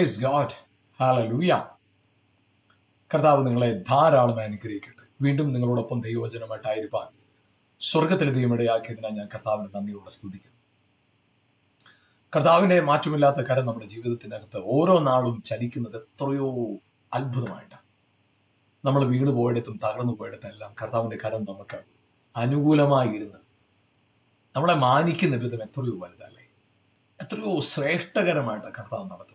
Praise God hallelujah കർത്താവ് നിങ്ങളെ ധാരാളമായി അനുഗ്രഹിക്കട്ടെ. വീണ്ടും നിങ്ങളോടൊപ്പം ദൈവവചനമായിട്ടായിരിക്കാൻ സ്വർഗത്തിലെ ദൈവമിടയാക്കിയതിനാൽ ഞാൻ കർത്താവിന് നന്ദിയോടെ സ്തുതിക്കുന്നു. കർത്താവിന്റെ മാറ്റമില്ലാത്ത കരം നമ്മുടെ ജീവിതത്തിനകത്ത് ഓരോ നാളും ചലിക്കുന്നത് എത്രയോ അത്ഭുതമായിട്ടാണ്. നമ്മൾ വീണ് പോയിടത്തും തകർന്നു പോയിടത്തും എല്ലാം കർത്താവിന്റെ കരം നമുക്ക് അനുകൂലമായി ഇരുന്ന് നമ്മളെ മാനിക്കുന്ന വിധം എത്രയോ വലുതല്ലേ? എത്രയോ ശ്രേഷ്ഠകരമായിട്ട് കർത്താവ് നടത്തും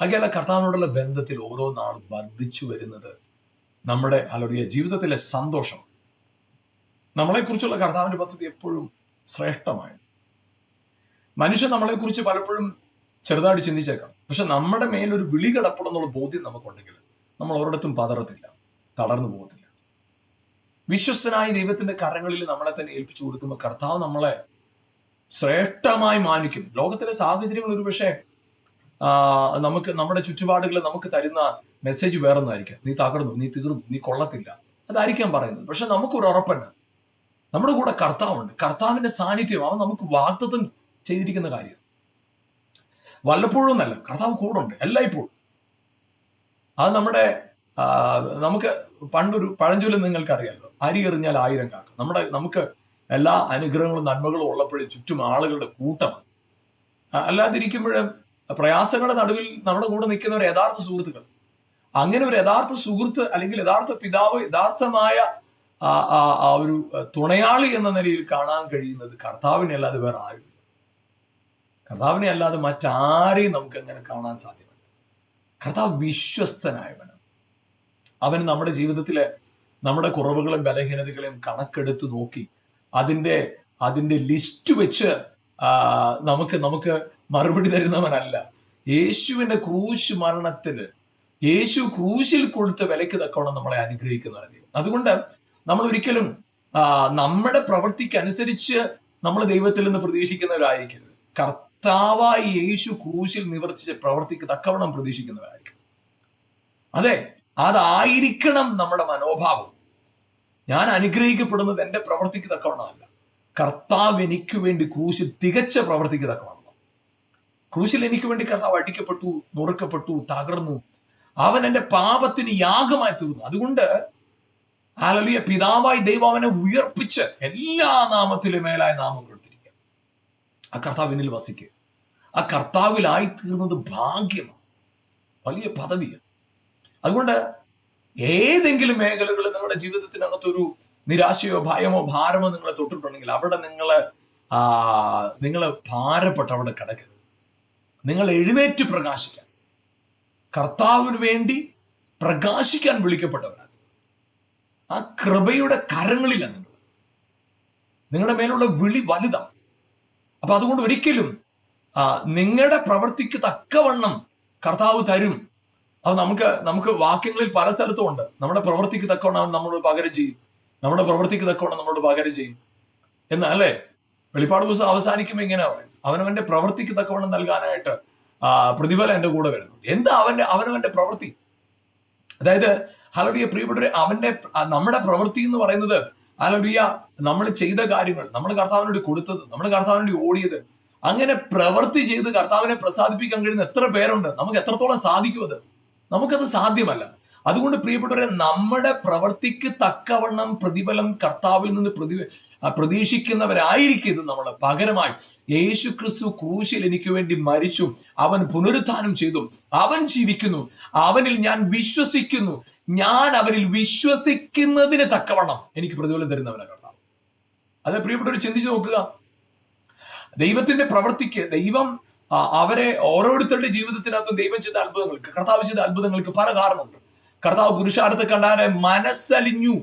അകല കർത്താവിനോടുള്ള ബന്ധത്തിൽ ഓരോ നാളും വർദ്ധിച്ചു വരുന്നത് നമ്മുടെ അല്ലെ ജീവിതത്തിലെ സന്തോഷം. നമ്മളെക്കുറിച്ചുള്ള കർത്താവിന്റെ പദ്ധതി എപ്പോഴും ശ്രേഷ്ഠമായത്. മനുഷ്യൻ നമ്മളെക്കുറിച്ച് പലപ്പോഴും ചെറുതായിട്ട് ചിന്തിച്ചേക്കാം. പക്ഷെ നമ്മുടെ മേലൊരു വിളി കിടപ്പുണ്ടെന്നുള്ള ബോധ്യം നമുക്കുണ്ടെങ്കിൽ നമ്മൾ ഒരിടത്തും പതറത്തില്ല തളർന്നു പോകത്തില്ല. വിശ്വസ്തനായ ദൈവത്തിന്റെ കരങ്ങളിൽ നമ്മളെ തന്നെ ഏൽപ്പിച്ചു കൊടുക്കുമ്പോൾ കർത്താവ് നമ്മളെ ശ്രേഷ്ഠമായി മാനിക്കും. ലോകത്തിലെ സാഹചര്യങ്ങൾ ഒരുപക്ഷെ നമുക്ക് നമ്മുടെ ചുറ്റുപാടുകൾ നമുക്ക് തരുന്ന മെസ്സേജ് വേറൊന്നായിരിക്കാം. നീ തകർന്നു നീ തീർന്നു നീ കൊള്ളത്തില്ല. അതായിരിക്കാം പറയുന്നത്. പക്ഷെ നമുക്കൊരു ഉറപ്പല്ല നമ്മുടെ കൂടെ കർത്താവുണ്ട്. കർത്താവിന്റെ സാന്നിധ്യം അവൻ നമുക്ക് വാഗ്ദത്തം ചെയ്തിരിക്കുന്ന കാര്യം. വല്ലപ്പോഴും എന്നല്ല കർത്താവ് കൂടെ ഉണ്ട് എല്ലായ്പ്പോഴും. അത് നമ്മുടെ നമുക്ക് പണ്ടൊരു പഴഞ്ചൊല്ലം നിങ്ങൾക്ക് അറിയാമല്ലോ അരി എറിഞ്ഞാൽ ആയിരം കാക്കും. നമ്മുടെ നമുക്ക് എല്ലാ അനുഗ്രഹങ്ങളും നന്മകളും ഉള്ളപ്പോഴും ചുറ്റും ആളുകളുടെ കൂട്ടമാണ്. അല്ലാതിരിക്കുമ്പോഴും പ്രയാസങ്ങളുടെ നടുവിൽ നമ്മുടെ കൂടെ നിൽക്കുന്ന ഒരു യഥാർത്ഥ സുഹൃത്തുക്കൾ. അങ്ങനെ ഒരു യഥാർത്ഥ സുഹൃത്ത് അല്ലെങ്കിൽ യഥാർത്ഥ പിതാവ് യഥാർത്ഥമായ ആ, ഒരു തുണയാളി എന്ന നിലയിൽ കാണാൻ കഴിയുന്നത് കർത്താവിനെ അല്ലാതെ വേറെ ആരുമില്ല. കർത്താവിനെ അല്ലാതെ മറ്റാരെയും നമുക്ക് അങ്ങനെ കാണാൻ സാധ്യമല്ല. കർത്താവ് വിശ്വസ്തനായവനാണ്. അവൻ നമ്മുടെ ജീവിതത്തിലെ നമ്മുടെ കുറവുകളും ബലഹീനതകളെയും കണക്കെടുത്ത് നോക്കി അതിന്റെ അതിന്റെ ലിസ്റ്റ് വെച്ച് നമുക്ക് നമുക്ക് മറുപടി തരുന്നവനല്ല. യേശുവിന്റെ ക്രൂശ് മരണത്തിന് യേശു ക്രൂശിൽ കൊടുത്ത വിലയ്ക്ക് തക്കവണ്ണം നമ്മളെ അനുഗ്രഹിക്കുന്നതാണ് ദൈവം. അതുകൊണ്ട് നമ്മൾ ഒരിക്കലും നമ്മുടെ പ്രവൃത്തിക്ക് അനുസരിച്ച് നമ്മൾ ദൈവത്തിൽ നിന്ന് പ്രതീക്ഷിക്കുന്നവരായിരിക്കരുത്. കർത്താവായി യേശു ക്രൂശിൽ നിവർത്തിച്ച പ്രവൃത്തിക്ക് തക്കവണ്ണം പ്രതീക്ഷിക്കുന്നവരായിരിക്കും അതെ അതായിരിക്കണം നമ്മുടെ മനോഭാവം. ഞാൻ അനുഗ്രഹിക്കപ്പെടുന്നത് എന്റെ പ്രവർത്തിക്ക് തക്കവണ്ണമല്ല. കർത്താവ് എനിക്ക് വേണ്ടി ക്രൂശിൽ തികച്ച പ്രവർത്തിക്ക് തക്കവണ്ണം ക്രൂശിൽ എനിക്ക് വേണ്ടി കർത്താവ് അടിക്കപ്പെട്ടു നുറുക്കപ്പെട്ടു തകർന്നു. അവൻ എന്റെ പാപത്തിന് യാഗമായി തീർന്നു. അതുകൊണ്ട് ആലലിയ പിതാവായി ദൈവം അവനെ ഉയർപ്പിച്ച് എല്ലാ നാമത്തിലും മേലായ നാമം കൊടുത്തിരിക്കുക. ആ കർത്താവിനിൽ വസിക്കുക. ആ കർത്താവിലായി തീർന്നത് ഭാഗ്യമാണ്. വലിയ പദവിയാണ്. അതുകൊണ്ട് ഏതെങ്കിലും മേഖലകളിൽ നിങ്ങളുടെ ജീവിതത്തിനകത്തൊരു നിരാശയോ ഭയമോ ഭാരമോ നിങ്ങളെ തൊട്ടിട്ടുണ്ടെങ്കിൽ അവിടെ നിങ്ങൾ നിങ്ങൾ ഭാരപ്പെട്ട് അവിടെ കിടക്കരുത്. നിങ്ങൾ എഴുന്നേറ്റ് പ്രകാശിക്കാൻ. കർത്താവിന് വേണ്ടി പ്രകാശിക്കാൻ വിളിക്കപ്പെട്ടവരാണ്. ആ കൃപയുടെ കരങ്ങളിലാണ് നിങ്ങൾ. നിങ്ങളുടെ മേലുള്ള വിളി വലുതാണ്. അപ്പൊ അതുകൊണ്ട് ഒരിക്കലും നിങ്ങളുടെ പ്രവൃത്തിക്ക് തക്കവണ്ണം കർത്താവ് തരും. അത് നമുക്ക് നമുക്ക് വാക്യങ്ങളിൽ പല സ്ഥലത്തും ഉണ്ട്. നമ്മുടെ പ്രവൃത്തിക്ക് തക്കവണ്ണം അവൻ നമ്മളോട് പകരം ചെയ്യും. നമ്മുടെ പ്രവൃത്തിക്ക് തക്കവണ്ണം നമ്മളോട് പകരം ചെയ്യും. എന്നല്ലേ വെളിപ്പാട് ദിവസം അവസാനിക്കുമ്പോൾ ഇങ്ങനെ പറയും അവനവന്റെ പ്രവൃത്തിക്ക് തക്കവണ്ണം നൽകാനായിട്ട് പ്രതിഫലം എന്റെ കൂടെ വരുന്നു. എന്താ അവന്റെ അവനവന്റെ പ്രവൃത്തി? അതായത് ഹലബിയ പ്രിയപ്പെട്ടവരെ അവന്റെ നമ്മുടെ പ്രവൃത്തി എന്ന് പറയുന്നത് ഹലബിയ നമ്മൾ ചെയ്ത കാര്യങ്ങൾ നമ്മൾ കർത്താവിനോട് കൊടുത്തത് നമ്മൾ കർത്താവിനോട് ഓടിയത് അങ്ങനെ പ്രവൃത്തി ചെയ്ത് കർത്താവിനെ പ്രസാദിപ്പിക്കാൻ കഴിയുന്ന എത്ര പേരുണ്ട്? നമുക്ക് എത്രത്തോളം സാധിക്കും അത്? നമുക്കത് സാധ്യമല്ല. അതുകൊണ്ട് പ്രിയപ്പെട്ടവരെ നമ്മുടെ പ്രവൃത്തിക്ക് തക്കവണ്ണം പ്രതിഫലം കർത്താവിൽ നിന്ന് പ്രതി പ്രതീക്ഷിക്കുന്നവരായിരിക്കരുത് നമ്മൾ പകരമായി യേശു ക്രിസ്തു ക്രൂശിൽ എനിക്ക് വേണ്ടി മരിച്ചു. അവൻ പുനരുത്ഥാനം ചെയ്തു. അവൻ ജീവിക്കുന്നു. അവനിൽ ഞാൻ വിശ്വസിക്കുന്നു. ഞാൻ അവനിൽ വിശ്വസിക്കുന്നതിന് തക്കവണ്ണം എനിക്ക് പ്രതിഫലം തരുന്നവനാണ് കർത്താവ്. അത് പ്രിയപ്പെട്ടവർ ചിന്തിച്ചു നോക്കുക. ദൈവത്തിന്റെ പ്രവൃത്തിക്ക് ദൈവം അവരെ ഓരോരുത്തരുടെ ജീവിതത്തിനകത്തും ദൈവം ചെയ്ത അത്ഭുതങ്ങൾക്ക് കർത്താവ് ചെയ്ത അത്ഭുതങ്ങൾക്ക് പല കാരണമുണ്ട്. കർത്താവ് പുരുഷാരത്തെ കണ്ടാരെ മനസ്സലിഞ്ഞു.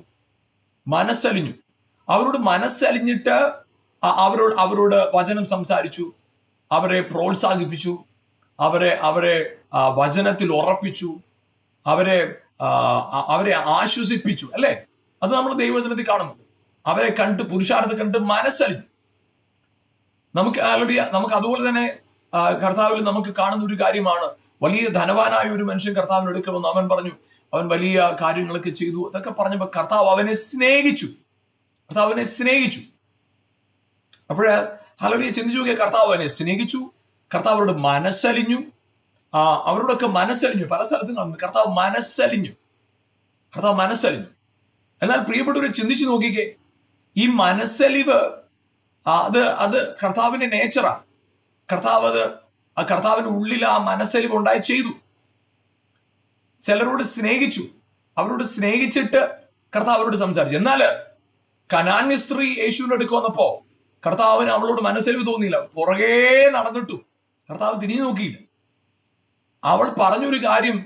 മനസ്സലിഞ്ഞു. അവരോട് മനസ്സലിഞ്ഞിട്ട് അവരോട് അവരോട് വചനം സംസാരിച്ചു. അവരെ പ്രോത്സാഹിപ്പിച്ചു. അവരെ അവരെ വചനത്തിൽ ഉറപ്പിച്ചു. അവരെ അവരെ ആശ്വസിപ്പിച്ചു അല്ലേ? അത് നമ്മൾ ദൈവവചനത്തിൽ കാണുന്നുണ്ട്. അവരെ കണ്ട് പുരുഷാരത്തെ കണ്ട് മനസ്സലിഞ്ഞു. നമുക്ക് ആൾറെഡി നമുക്ക് അതുപോലെ തന്നെ കർത്താവിൽ നമുക്ക് കാണുന്ന ഒരു കാര്യമാണ്. വലിയ ധനവാനായ ഒരു മനുഷ്യൻ കർത്താവിന് എടുക്കണമെന്ന് അവൻ പറഞ്ഞു അവൻ വലിയ കാര്യങ്ങളൊക്കെ ചെയ്തു. അതൊക്കെ പറഞ്ഞപ്പോൾ കർത്താവ് അവനെ സ്നേഹിച്ചു. കർത്താവ് അവനെ സ്നേഹിച്ചു. അപ്പോഴ് ഹലോലിയെ ചിന്തിച്ചു നോക്കിയ കർത്താവ് അവനെ സ്നേഹിച്ചു. കർത്താവ് അവരോട് മനസ്സലിഞ്ഞു. അവരോടൊക്കെ മനസ്സലിഞ്ഞു. പല സ്ഥലത്തും കാണുന്നു. കർത്താവ് മനസ്സലിഞ്ഞു. കർത്താവ് മനസ്സലിഞ്ഞു. എന്നാൽ പ്രിയപ്പെട്ടവരെ ചിന്തിച്ചു നോക്കിക്കേ ഈ മനസ്സലിവ് അത് അത് കർത്താവിന്റെ നേച്ചറാണ് കർത്താവ് അത് ആ കർത്താവിന്റെ ഉള്ളിൽ ആ മനസ്സലിവ് ഉണ്ടായി ചെയ്തു. ചിലരോട് സ്നേഹിച്ചു. അവരോട് സ്നേഹിച്ചിട്ട് കർത്താവ് അവരോട് സംസാരിച്ചു. എന്നാൽ കനാന്യ സ്ത്രീ അടുക്ക് വന്നപ്പോ കർത്താവിന് അവളോട് മനസ്സിൽ തോന്നിയില്ല. പുറകേ നടന്നിട്ടു. കർത്താവ് തിരിഞ്ഞു നോക്കിയില്ല. അവൾ പറഞ്ഞൊരു കാര്യം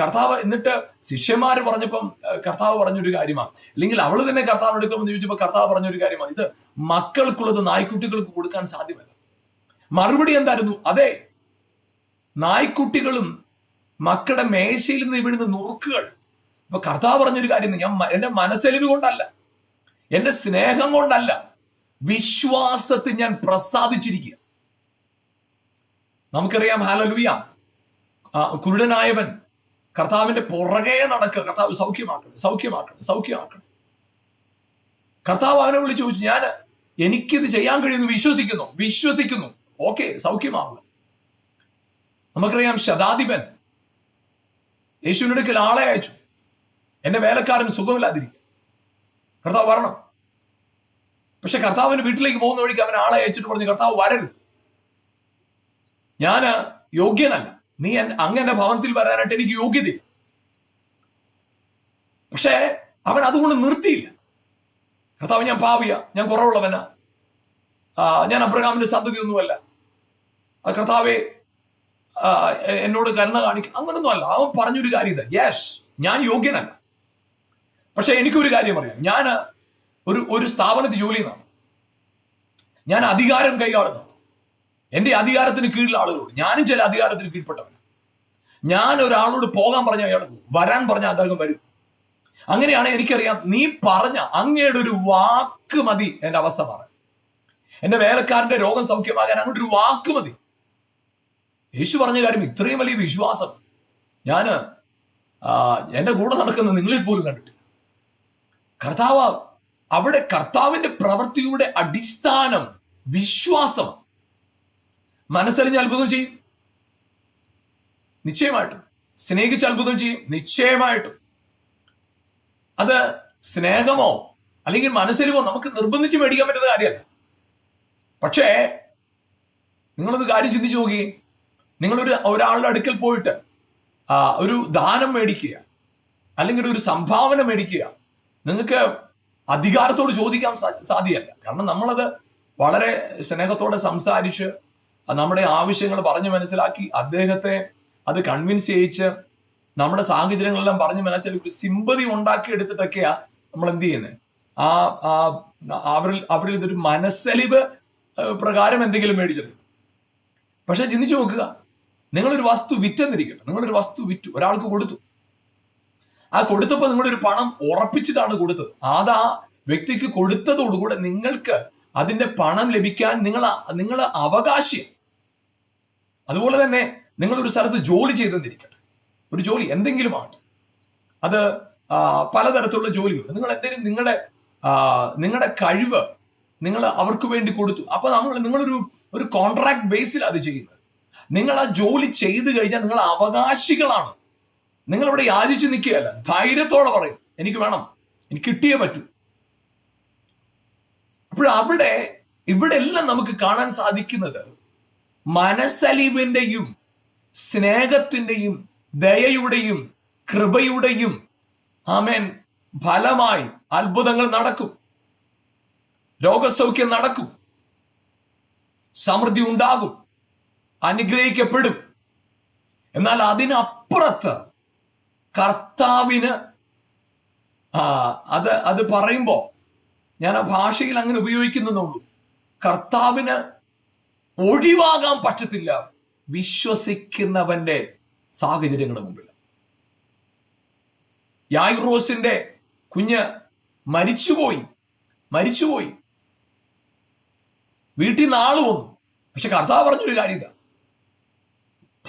കർത്താവ് എന്നിട്ട് ശിഷ്യന്മാര് പറഞ്ഞപ്പം കർത്താവ് പറഞ്ഞൊരു കാര്യമാണ്. അല്ലെങ്കിൽ അവൾ തന്നെ കർത്താവ് എടുക്കുമെന്ന് ചോദിച്ചപ്പോൾ കർത്താവ് പറഞ്ഞൊരു കാര്യമാണ്. ഇത് മക്കൾക്കുള്ളത് നായ്ക്കുട്ടികൾക്ക് കൊടുക്കാൻ സാധ്യമല്ല. മറുപടി എന്തായിരുന്നു? അതെ നായ്ക്കുട്ടികളും മക്കളുടെ മേശയിൽ നിന്ന് ഇവിടുന്ന് നുറുക്കുകൾ. ഇപ്പൊ കർത്താവ് പറഞ്ഞൊരു കാര്യം ഞാൻ എന്റെ മനസ്സെലിവ് കൊണ്ടല്ല എന്റെ സ്നേഹം കൊണ്ടല്ല വിശ്വാസത്തിൽ ഞാൻ പ്രസാദിച്ചിരിക്കുക. നമുക്കറിയാം ഹാലലുയ കുരുടനായവൻ കർത്താവിന്റെ പുറകെ നടക്കുക കർത്താവ് സൗഖ്യമാക്കണം സൗഖ്യമാക്കണം സൗഖ്യമാക്കണം കർത്താവ് അവനെ വിളിച്ചു ചോദിച്ചു ഞാൻ എനിക്കിത് ചെയ്യാൻ കഴിയുമെന്ന് വിശ്വസിക്കുന്നു വിശ്വസിക്കുന്നു. ഓക്കെ സൗഖ്യമാവുക. നമുക്കറിയാം ശതാധിപൻ യേശുവിന്റെ അടുക്കൽ ആളെ അയച്ചു. എന്റെ വേലക്കാരൻ സുഖമില്ലാതിരിക്കുക. കർത്താവ് വരണം. പക്ഷെ കർത്താവിന് വീട്ടിലേക്ക് പോകുന്ന വഴിക്ക് അവൻ ആളെ അയച്ചിട്ട് പറഞ്ഞു കർത്താവ് വരരുത്. ഞാൻ യോഗ്യനല്ല. നീ എൻ- അങ്ങ് ഭവനത്തിൽ വരാനായിട്ട് എനിക്ക് യോഗ്യതയില്ല. പക്ഷേ അവൻ അതുകൊണ്ട് നിർത്തിയില്ല. കർത്താവ് ഞാൻ പാവിയ ഞാൻ കുറവുള്ളവനാ. ഞാൻ അബ്രഹാമിന്റെ സന്തതി ഒന്നുമല്ല കർത്താവെ എന്നോട് കരുണ കാണിക്കും അങ്ങനൊന്നും അല്ല അവൻ പറഞ്ഞൊരു കാര്യം ഇതാ യെസ് ഞാൻ യോഗ്യനല്ല. പക്ഷെ എനിക്കൊരു കാര്യം പറയാം. ഞാൻ ഒരു ഒരു സ്ഥാപനത്തിൽ ജോലി ചെയ്യുന്നതാണ്. ഞാൻ അധികാരം കൈകാളുന്നു എന്റെ അധികാരത്തിന് കീഴിലുള്ള ആളുകളുണ്ട്. ഞാനും ചില അധികാരത്തിന് കീഴ്പ്പെട്ടവൻ ഞാൻ ഒരാളോട് പോകാൻ പറഞ്ഞ അയാൾ വരാൻ പറഞ്ഞ അദ്ദേഹം വരും. അങ്ങനെയാണ് എനിക്കറിയാം. നീ പറഞ്ഞ അങ്ങയുടെ ഒരു വാക്ക് മതി. എന്റെ അവസ്ഥ മാറാൻ. എന്റെ വേലക്കാരന്റെ രോഗം സൗഖ്യമാകാൻ അങ്ങോട്ടൊരു വാക്ക് മതി. യേശു പറഞ്ഞ കാര്യം ഇത്രയും വലിയ വിശ്വാസം. ഞാൻ എന്റെ കൂടെ നടക്കുന്ന നിങ്ങളിൽ പോലും കണ്ടിട്ടില്ല. കർത്താവ് അവിടെ കർത്താവിന്റെ പ്രവൃത്തിയുടെ അടിസ്ഥാനം വിശ്വാസം. മനസ്സറിഞ്ഞ് അത്ഭുതം ചെയ്യും. നിശ്ചയമായിട്ടും. സ്നേഹിച്ച് അത്ഭുതം ചെയ്യും. നിശ്ചയമായിട്ടും. അത് സ്നേഹമോ അല്ലെങ്കിൽ മനസ്സിലുമോ നമുക്ക് നിർബന്ധിച്ച് മേടിക്കാൻ പറ്റുന്ന കാര്യമല്ല. പക്ഷേ നിങ്ങളൊന്ന് കാര്യം ചിന്തിച്ചു നോക്കി നിങ്ങളൊരു ഒരാളുടെ അടുക്കൽ പോയിട്ട് ഒരു ദാനം മേടിക്കുക അല്ലെങ്കിൽ ഒരു സംഭാവന മേടിക്കുക നിങ്ങൾക്ക് അധികാരത്തോട് ചോദിക്കാൻ സാധ്യമല്ല കാരണം നമ്മളത് വളരെ സ്നേഹത്തോടെ സംസാരിച്ച് നമ്മുടെ ആവശ്യങ്ങൾ പറഞ്ഞു മനസ്സിലാക്കി അദ്ദേഹത്തെ അത് കൺവിൻസ് ചെയ്യിച്ച് നമ്മുടെ സാഹചര്യങ്ങളെല്ലാം പറഞ്ഞു മനസ്സിലാക്കി ഒരു സിമ്പതി ഉണ്ടാക്കി എടുത്തിട്ടൊക്കെയാ നമ്മൾ എന്ത് ചെയ്യുന്നത് ആ അവരിൽ അവരിൽ ഇതൊരു മനസ്സലിവ് പ്രകാരം എന്തെങ്കിലും മേടിച്ചെടുക്കും പക്ഷെ ചിന്തിച്ചു നോക്കുക നിങ്ങളൊരു വസ്തു വിറ്റെന്നിരിക്കട്ടെ. നിങ്ങളൊരു വസ്തു വിറ്റു. ഒരാൾക്ക് കൊടുത്തു. ആ കൊടുത്തപ്പോൾ നിങ്ങളൊരു പണം ഉറപ്പിച്ചിട്ടാണ് കൊടുത്തത്. അത് ആ വ്യക്തിക്ക് കൊടുത്തതോടുകൂടെ നിങ്ങൾക്ക് അതിന്റെ പണം ലഭിക്കാൻ നിങ്ങൾ നിങ്ങൾ അവകാശം അതുപോലെ തന്നെ നിങ്ങൾ ഒരു സ്ഥലത്ത് ജോലി ചെയ്തെന്നിരിക്കട്ടെ. ഒരു ജോലി എന്തെങ്കിലും ആകട്ടെ. അത് പലതരത്തിലുള്ള ജോലികൾ നിങ്ങൾ എന്തെങ്കിലും നിങ്ങളുടെ നിങ്ങളുടെ കഴിവ് നിങ്ങൾ അവർക്ക് വേണ്ടി കൊടുത്തു. അപ്പൊ നമ്മൾ നിങ്ങളൊരു ഒരു കോൺട്രാക്ട് ബേസിൽ അത് ചെയ്യുന്നത്. നിങ്ങൾ ആ ജോലി ചെയ്തു കഴിഞ്ഞാൽ നിങ്ങൾ അവകാശികളാണ്. നിങ്ങൾ ഇവിടെ യാചിച്ച് നിൽക്കുകയല്ല. ധൈര്യത്തോടെ പറയും. എനിക്ക് വേണം. എനിക്ക് കിട്ടിയേ പറ്റൂ. അപ്പോഴവിടെ ഇവിടെ എല്ലാം നമുക്ക് കാണാൻ സാധിക്കുന്നത് മനസ്സലിവിന്റെയും സ്നേഹത്തിന്റെയും ദയയുടെയും കൃപയുടെയും ആമേൻ ഫലമായി അത്ഭുതങ്ങൾ നടക്കും. രോഗസൗഖ്യം നടക്കും. സമൃദ്ധി ഉണ്ടാകും. അനുഗ്രഹിക്കപ്പെടും. എന്നാൽ അതിനപ്പുറത്ത് കർത്താവിന് ആ അത് അത് പറയുമ്പോൾ ഞാൻ ആ ഭാഷയിൽ അങ്ങനെ ഉപയോഗിക്കുന്നുള്ളൂ കർത്താവിന് ഒഴിവാകാൻ പറ്റത്തില്ല. വിശ്വസിക്കുന്നവന്റെ സാഹചര്യങ്ങളുടെ മുമ്പിൽ. യായ്റോസിന്റെ കുഞ്ഞ് മരിച്ചുപോയി. മരിച്ചുപോയി. വീട്ടിൽ നിന്ന് ആൾ വന്നു. പക്ഷെ കർത്താവ് പറഞ്ഞൊരു കാര്യം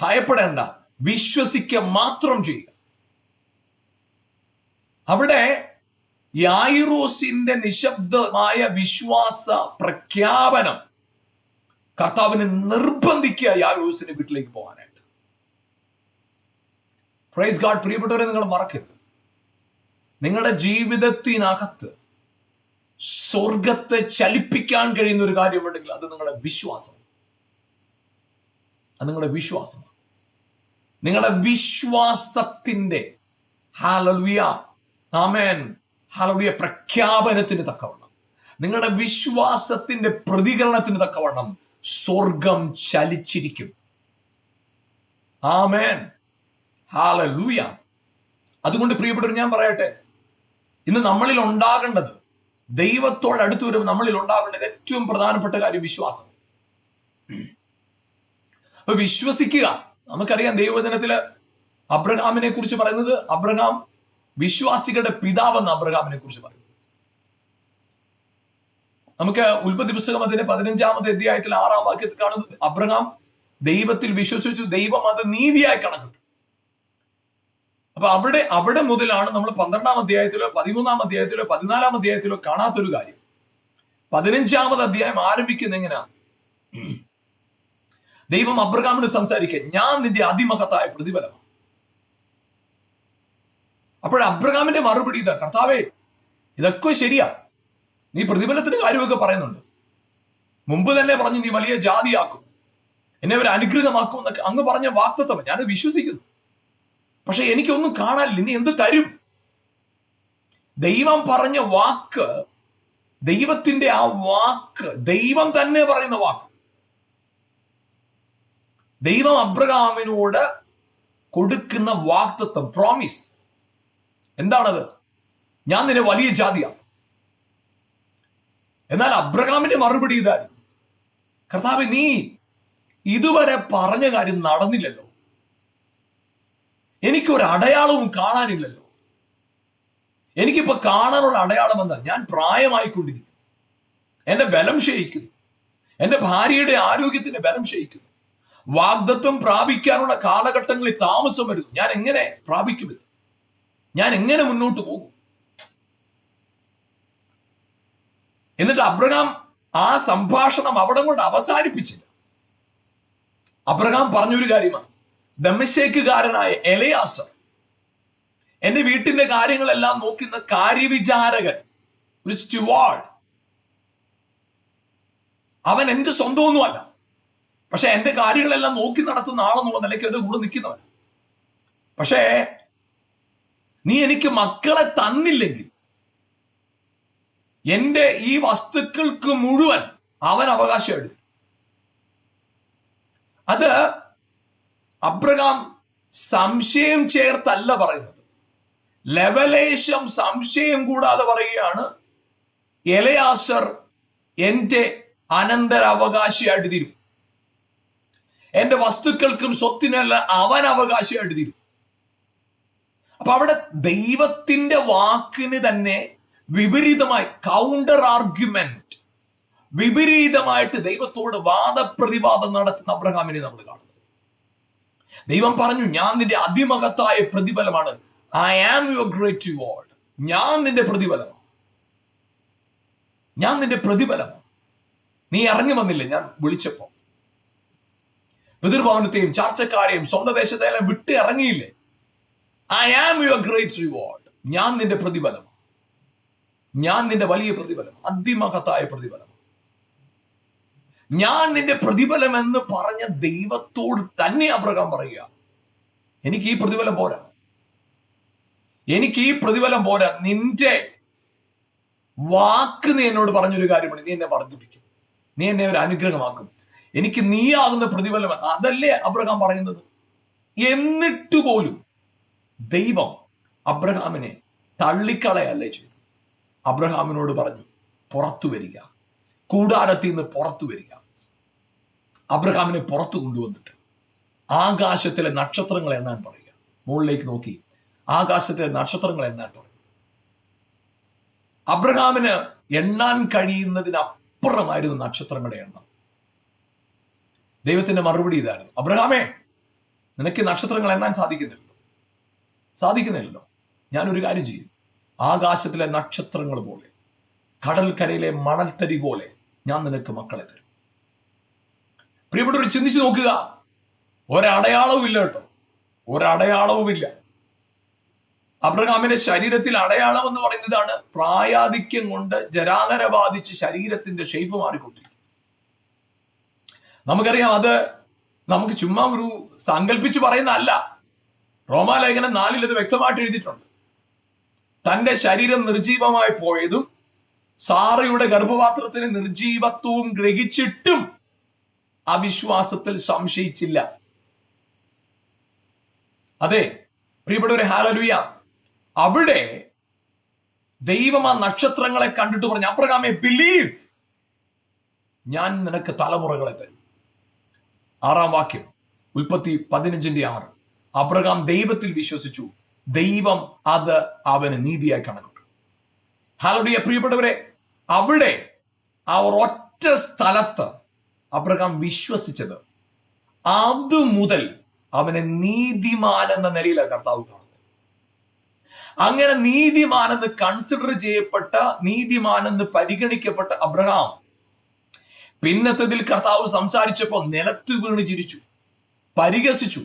ഭയപ്പെടേണ്ട. വിശ്വസിക്കുക മാത്രം ചെയ്യുക. അവിടെ യായിറോസിന്റെ നിശബ്ദമായ വിശ്വാസ പ്രഖ്യാപനം കർത്താവിനെ നിർബന്ധിക്കുക യായിറോസിന്റെ വീട്ടിലേക്ക് പോകാനായിട്ട്. പ്രൈസ് ഗാഡ് പ്രിയപ്പെട്ടവരെ നിങ്ങൾ മറക്കരുത്. നിങ്ങളുടെ ജീവിതത്തിനകത്ത് സ്വർഗത്തെ ചലിപ്പിക്കാൻ കഴിയുന്ന ഒരു കാര്യമുണ്ടെങ്കിൽ അത് നിങ്ങളുടെ വിശ്വാസം അത് നിങ്ങളുടെ വിശ്വാസമാണ്. നിങ്ങളുടെ വിശ്വാസത്തിന്റെ ഹാലലുയ ആമേൻ ഹാലലുയ പ്രഖ്യാപനത്തിന് തക്കവണ്ണം. നിങ്ങളുടെ വിശ്വാസത്തിന്റെ പ്രതികരണത്തിന് തക്കവണ്ണം സ്വർഗം ചലിച്ചിരിക്കും. ആമേൻ ഹാലലൂയ അതുകൊണ്ട് പ്രിയപ്പെട്ടവർ ഞാൻ പറയട്ടെ ഇന്ന് നമ്മളിൽ ഉണ്ടാകേണ്ടത് ദൈവത്തോട് അടുത്ത് വരുമ്പോൾ നമ്മളിൽ ഉണ്ടാകേണ്ടത് ഏറ്റവും പ്രധാനപ്പെട്ട കാര്യം വിശ്വാസം. വിശ്വസിക്കുക നമുക്കറിയാം ദൈവവചനത്തിൽ അബ്രഹാമിനെ കുറിച്ച് പറയുന്നത് അബ്രഹാം വിശ്വാസികളുടെ പിതാവെന്ന് അബ്രഹാമിനെ കുറിച്ച് പറയുന്നത് നമുക്ക് ഉൽപ്പത്തി പുസ്തകം അതിന്റെ പതിനഞ്ചാമത്തെ അധ്യായത്തിൽ ആറാം വാക്യത്തിൽ കാണുന്നത് അബ്രഹാം ദൈവത്തിൽ വിശ്വസിച്ചു ദൈവം അത് നീതിയായി കണക്കിട്ടു. അപ്പൊ അവിടെ അവിടെ മുതലാണ് നമ്മൾ പന്ത്രണ്ടാം അധ്യായത്തിലോ പതിമൂന്നാം അധ്യായത്തിലോ പതിനാലാം അധ്യായത്തിലോ കാണാത്തൊരു കാര്യം. പതിനഞ്ചാമത് അധ്യായം ആരംഭിക്കുന്ന എങ്ങനെയാ? ദൈവം അബ്രഹാമിന് സംസാരിക്കുക ഞാൻ നിന്റെ അതിമഹത്തായ പ്രതിഫലമാണ് അപ്പോൾ അബ്രഹാമിന്റെ മറുപടി ഇതാ കർത്താവേ ഇതൊക്കെ ശരിയാ. നീ പ്രതിഫലത്തിന് കാര്യമൊക്കെ പറയുന്നുണ്ട്. മുമ്പ് തന്നെ പറഞ്ഞു നീ വലിയ ജാതിയാക്കും. എന്നെ അവർ അനുഗ്രഹമാക്കും എന്നൊക്കെ അങ്ങ് പറഞ്ഞ വാക്തത്വം ഞാൻ വിശ്വസിക്കുന്നു. പക്ഷെ എനിക്കൊന്നും കാണാനില്ല. നീ എന്ത് തരും? ദൈവം പറഞ്ഞ വാക്ക് ദൈവത്തിന്റെ ആ വാക്ക് ദൈവം തന്നെ പറയുന്ന വാക്ക് ദൈവം അബ്രഹാമിനോട് കൊടുക്കുന്ന വാക്തത്വം പ്രോമിസ് എന്താണത്? ഞാൻ നിന്നെ വലിയ ജാതിയാണ്. എന്നാൽ അബ്രഹാമിന്റെ മറുപടി ഇതായിരുന്നു കർത്താവ് നീ ഇതുവരെ പറഞ്ഞ കാര്യം നടന്നില്ലല്ലോ. എനിക്കൊരു അടയാളവും കാണാനില്ലല്ലോ. എനിക്കിപ്പോ കാണാനുള്ള അടയാളം എന്താ? ഞാൻ പ്രായമായിക്കൊണ്ടിരിക്കുന്നു. എന്റെ ബലം ക്ഷയിക്കുന്നു. എന്റെ ഭാര്യയുടെ ആരോഗ്യത്തിന്റെ ബലം ക്ഷയിക്കുന്നു. വാഗ്ദത്വം പ്രാപിക്കാനുള്ള കാലഘട്ടങ്ങളിൽ താമസം വരുന്നു ഞാൻ എങ്ങനെ പ്രാപിക്കും ഇത്? ഞാൻ എങ്ങനെ മുന്നോട്ട് പോകും? എന്നിട്ട് അബ്രഹാം ആ സംഭാഷണം അവിടെ കൊണ്ട് അവസാനിപ്പിച്ചില്ല. അബ്രഹാം പറഞ്ഞൊരു കാര്യമാണ്. ദമശേക്കുകാരനായ എലയാസർ എന്റെ വീട്ടിന്റെ കാര്യങ്ങളെല്ലാം നോക്കുന്ന കാര്യവിചാരകൻ ഒരു സ്റ്റുവാർഡ് അവൻ എന്റെ സ്വന്തമൊന്നുമല്ല. പക്ഷെ എന്റെ കാര്യങ്ങളെല്ലാം നോക്കി നടത്തുന്ന ആളെന്നുള്ള നിലയ്ക്ക് എന്റെ കൂടെ നിൽക്കുന്നവൻ. പക്ഷേ നീ എനിക്ക് മക്കളെ തന്നില്ലെങ്കിൽ എന്റെ ഈ വസ്തുക്കൾക്ക് മുഴുവൻ അവൻ അവകാശം എടുത്തു അത് അബ്രഹാം സംശയം ചേർത്തല്ല പറയുന്നത്. ലവലേശം സംശയം കൂടാതെ പറയുകയാണ് എലയാസർ എന്റെ അനന്തരാവകാശിയായിട്ട് തീരും. എന്റെ വസ്തുക്കൾക്കും സ്വത്തിനല്ല അവൻ അവകാശമായിട്ട് തീരും. അപ്പൊ അവിടെ ദൈവത്തിന്റെ വാക്കിന് തന്നെ വിപരീതമായി കൗണ്ടർ ആർഗ്യുമെന്റ് വിപരീതമായിട്ട് ദൈവത്തോട് വാദപ്രതിവാദം നടത്തുന്ന അബ്രഹാമിനെ നമ്മൾ കാണുന്നു. ദൈവം പറഞ്ഞു ഞാൻ നിന്റെ അതിമഹത്തായ പ്രതിഫലമാണ്. I am your great reward ഞാൻ നിന്റെ പ്രതിഫലമാണ്. ഞാൻ നിന്റെ പ്രതിഫലമാണ്. നീ ഇറങ്ങി വന്നില്ലേ ഞാൻ വിളിച്ചപ്പോ പിതൃഭവനത്തെയും ചാർച്ചക്കാരെയും സ്വന്തം ദേശത്തെല്ലാം വിട്ട് ഇറങ്ങിയില്ലേ I am your great reward ഞാൻ നിന്റെ പ്രതിഫലം. ഞാൻ നിന്റെ വലിയ പ്രതിഫലം അതിമഹത്തായ പ്രതിഫലം. ഞാൻ നിന്റെ പ്രതിഫലം എന്ന് പറഞ്ഞ ദൈവത്തോട് തന്നെ അബ്രഹാം പറയുക. എനിക്ക് ഈ പ്രതിഫലം പോരാ. എനിക്ക് ഈ പ്രതിഫലം പോരാ. നിന്റെ വാക്ക് നീ എന്നോട് പറഞ്ഞൊരു കാര്യമാണ് നീ എന്നെ വർദ്ധിപ്പിക്കും. നീ എന്നെ ഒരു അനുഗ്രഹമാക്കും. എനിക്ക് നീയാകുന്ന പ്രതിഫലം അതല്ലേ അബ്രഹാം പറയുന്നത്? എന്നിട്ട് പോലും ദൈവം അബ്രഹാമിനെ തള്ളിക്കളയല്ലേ ചെയ്തു. അബ്രഹാമിനോട് പറഞ്ഞു പുറത്തു വരിക. കൂടാരത്തിൽ നിന്ന് പുറത്തു വരിക. അബ്രഹാമിനെ പുറത്തു കൊണ്ടുവന്നിട്ട് ആകാശത്തിലെ നക്ഷത്രങ്ങൾ എണ്ണാൻ പറയുക. മുകളിലേക്ക് നോക്കി. ആകാശത്തിലെ നക്ഷത്രങ്ങൾ എണ്ണാൻ പറയും അബ്രഹാമിന് എണ്ണാൻ കഴിയുന്നതിനപ്പുറമായിരുന്നു നക്ഷത്രങ്ങളുടെ എണ്ണം. ദൈവത്തിന്റെ മറുപടി ഇതായിരുന്നു അബ്രഹാമേ നിനക്ക് നക്ഷത്രങ്ങൾ എണ്ണാൻ സാധിക്കുന്നില്ലല്ലോ. സാധിക്കുന്നില്ലല്ലോ. ഞാനൊരു കാര്യം ചെയ്യും. ആകാശത്തിലെ നക്ഷത്രങ്ങൾ പോലെ കടൽക്കരയിലെ മണൽത്തരി പോലെ ഞാൻ നിനക്ക് മക്കളെ തരും. പ്രിയപ്പെട്ടവർ ചിന്തിച്ചു നോക്കുക. ഒരടയാളവും ഇല്ല കേട്ടോ. ഒരടയാളവും ഇല്ല. അബ്രഹാമിന്റെ ശരീരത്തിൽ അടയാളം എന്ന് പറയുന്നതാണ് പ്രായാധിക്യം കൊണ്ട് ജരാനര ബാധിച്ച് ശരീരത്തിന്റെ ഷേപ്പ് മാറിക്കൊണ്ടിരിക്കും നമുക്കറിയാം അത് നമുക്ക് ചുമ്മാ ഒരു സങ്കല്പിച്ച് പറയുന്നതല്ല. റോമാലേഖനം നാലിൽ ഇത് വ്യക്തമായിട്ട് എഴുതിയിട്ടുണ്ട്. തന്റെ ശരീരം നിർജീവമായി പോയതും സാറയുടെ ഗർഭപാത്രത്തിന് നിർജീവത്വവും ഗ്രഹിച്ചിട്ടും അവിശ്വാസത്തിൽ സംശയിച്ചില്ല. അതെ പ്രിയപ്പെട്ടവരെ ഹാലലുയ അവിടെ ദൈവം ആ നക്ഷത്രങ്ങളെ കണ്ടിട്ട് പറഞ്ഞു അപ്രകാമേ ബിലീവ് ഞാൻ നിനക്ക് തലമുറകളെ തരും. ആറാം വാക്യം ഉൽപ്പത്തി പതിനഞ്ചിന്റെ ആറ്. അബ്രഹാം ദൈവത്തിൽ വിശ്വസിച്ചു ദൈവം അത് അവന് നീതിയായി കണക്കിട്ടു ഹാലോഡിയ പ്രിയപ്പെട്ടവരെ അവിടെ അവർ ഒറ്റ സ്ഥലത്ത് അബ്രഹാം വിശ്വസിച്ചത്. അത് മുതൽ അവനെ നീതിമാൻ എന്ന നിലയിലാണ് കർത്താവ് കാണുന്നത്. അങ്ങനെ നീതിമാനെന്ന് കൺസിഡർ ചെയ്യപ്പെട്ട നീതിമാനെന്ന് പരിഗണിക്കപ്പെട്ട അബ്രഹാം പിന്നത്തതിൽ കർത്താവ് സംസാരിച്ചപ്പോൾ നിലത്ത് വീണ് ചിരിച്ചു. പരിഹസിച്ചു.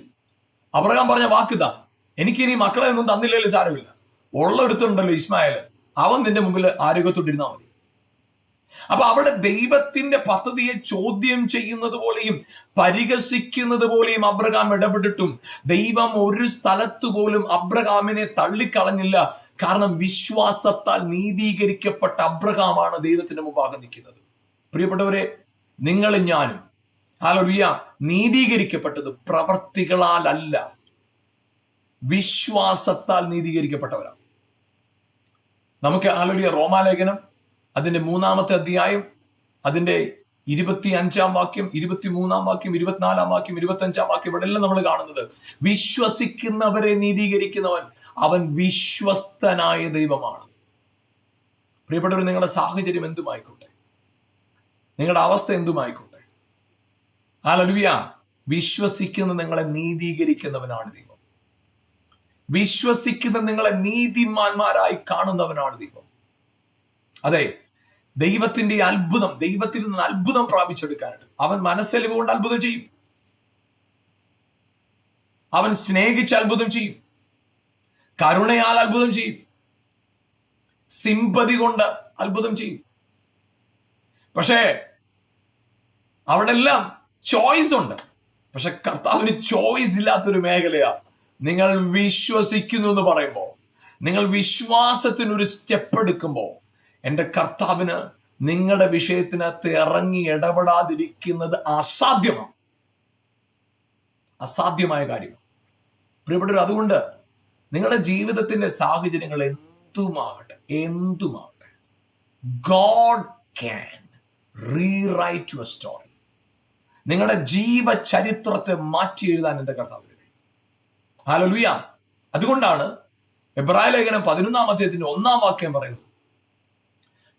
അബ്രഹാം പറഞ്ഞ വാക്കുതാ എനിക്ക് ഇനി മക്കളെ ഒന്നും തന്നില്ലല്ലോ സാരമില്ല. ഉള്ളെടുത്തുണ്ടല്ലോ ഇസ്മായേൽ അവൻ നിന്റെ മുമ്പിൽ ആരോഗ്യത്തോട്ടിരുന്നാൽ മതി. അപ്പൊ അവിടെ ദൈവത്തിന്റെ പദ്ധതിയെ ചോദ്യം ചെയ്യുന്നത് പോലെയും പരിഹസിക്കുന്നത് പോലെയും അബ്രഹാം ഇടപെട്ടിട്ടും ദൈവം ഒരു സ്ഥലത്ത് പോലും അബ്രഹാമിനെ തള്ളിക്കളഞ്ഞില്ല. കാരണം വിശ്വാസത്താൽ നീതീകരിക്കപ്പെട്ട അബ്രഹാമാണ് ദൈവത്തിന്റെ മുമ്പാകെ നിൽക്കുന്നത്. പ്രിയപ്പെട്ടവരെ നിങ്ങളും ഞാനും ഹാലറിയ നീതീകരിക്കപ്പെട്ടത് പ്രവർത്തികളാലല്ല. വിശ്വാസത്താൽ നീതീകരിക്കപ്പെട്ടവരാണ്. നമുക്ക് ഹാലറിയ റോമാലേഖനം അതിന്റെ മൂന്നാമത്തെ അധ്യായം അതിന്റെ ഇരുപത്തി അഞ്ചാം വാക്യം ഇരുപത്തി മൂന്നാം വാക്യം ഇരുപത്തിനാലാം വാക്യം ഇരുപത്തി അഞ്ചാം വാക്യം ഇവിടെ എല്ലാം നമ്മൾ കാണുന്നത്. വിശ്വസിക്കുന്നവരെ നീതീകരിക്കുന്നവൻ അവൻ വിശ്വസ്തനായ ദൈവമാണ്. പ്രിയപ്പെട്ടവർ നിങ്ങളുടെ സാഹചര്യം എന്തുമായിക്കോട്ടെ? നിങ്ങളുടെ അവസ്ഥ എന്തുമായിക്കോട്ടെ? ആലലുയ വിശ്വസിക്കുന്ന നിങ്ങളെ നീതീകരിക്കുന്നവനാണ് ദൈവം. വിശ്വസിക്കുന്ന നിങ്ങളെ നീതിമാന്മാരായി കാണുന്നവനാണ് ദൈവം. അതെ ദൈവത്തിന്റെ അത്ഭുതം ദൈവത്തിൽ നിന്ന് അത്ഭുതം പ്രാപിച്ചെടുക്കാനായിട്ട് അവൻ മനസ്സലിവ് കൊണ്ട് അത്ഭുതം ചെയ്യും. അവൻ സ്നേഹിച്ച് അത്ഭുതം ചെയ്യും. കരുണയാൽ അത്ഭുതം ചെയ്യും. സിംപതി കൊണ്ട് അത്ഭുതം ചെയ്യും. പക്ഷേ അവിടെ എല്ലാം ചോയ്സ് ഉണ്ട്. പക്ഷെ കർത്താവിന് ചോയ്സ് ഇല്ലാത്തൊരു മേഖലയാണ് നിങ്ങൾ വിശ്വസിക്കുന്നു എന്ന് പറയുമ്പോൾ നിങ്ങൾ വിശ്വാസത്തിന് ഒരു സ്റ്റെപ്പ് എടുക്കുമ്പോൾ എന്റെ കർത്താവിന് നിങ്ങളുടെ വിഷയത്തിനകത്ത് ഇറങ്ങി ഇടപെടാതിരിക്കുന്നത് അസാധ്യമാണ്. അസാധ്യമായ കാര്യം. പ്രിയപ്പെട്ടവർ അതുകൊണ്ട് നിങ്ങളുടെ ജീവിതത്തിന്റെ സാഹചര്യങ്ങൾ എന്തുമാകട്ടെ എന്തുമാകട്ടെ God can rewrite your story നിങ്ങളുടെ ജീവചരിത്രത്തെ മാറ്റി എഴുതാൻ എന്റെ കർത്താവിന് കഴിയും. ലുയ അതുകൊണ്ടാണ് എബ്രായ ലേഖനം പതിനൊന്നാം അധ്യായത്തിന്റെ ഒന്നാം വാക്യം പറയുന്നത്